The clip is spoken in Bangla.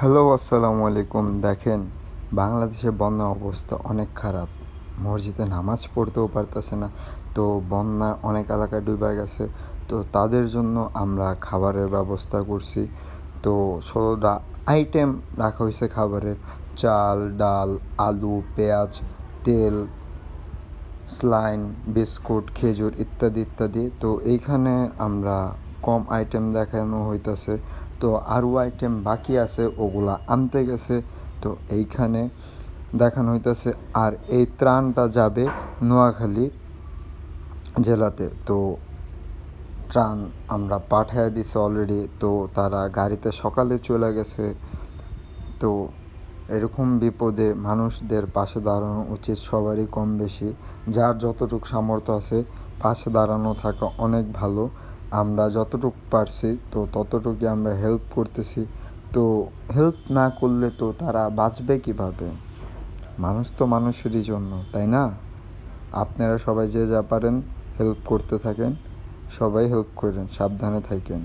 হ্যালো, আসসালামু আলাইকুম। দেখেন বাংলাদেশে বন্যা অবস্থা অনেক খারাপ। মসজিদে নামাজ পড়তেও পারতেছে না। তো বন্যা অনেক এলাকায় ডুবে গেছে। তো তাদের জন্য আমরা খাবারের ব্যবস্থা করছি। তো ষোলোটা আইটেম রাখা হয়েছে খাবারের। চাল, ডাল, আলু, পেঁয়াজ, তেল, স্লাইন, বিস্কুট, খেজুর ইত্যাদি ইত্যাদি। তো এইখানে আমরা কম আইটেম দেখানো হইতাছে। তো আরও আইটেম বাকি আছে, ওগুলা আনতে গেছে। তো এইখানে দেখানো হইতাছে, আর এই ত্রাণটা যাবে নোয়াখালী জেলাতে। তো ত্রাণ আমরা পাঠিয়ে দিছি অলরেডি তো তারা গাড়িতে সকালে চলে গেছে। তো এরকম বিপদে মানুষদের পাশে দাঁড়ানো উচিত সবারই কম বেশি। যার যতটুকু সামর্থ্য আছে, পাশে দাঁড়ানো থাকা অনেক ভালো। আমরা যতটুকু পারছি, তো ততটুকুই আমরা হেল্প করতেছি। তো হেল্প না করলে তো তারা বাঁচবে কীভাবে? মানুষ তো মানুষেরই জন্য, তাই না? আপনারা সবাই যে যা পারেন হেল্প করতে থাকেন, সবাই হেল্প করেন, সাবধানে থাকেন।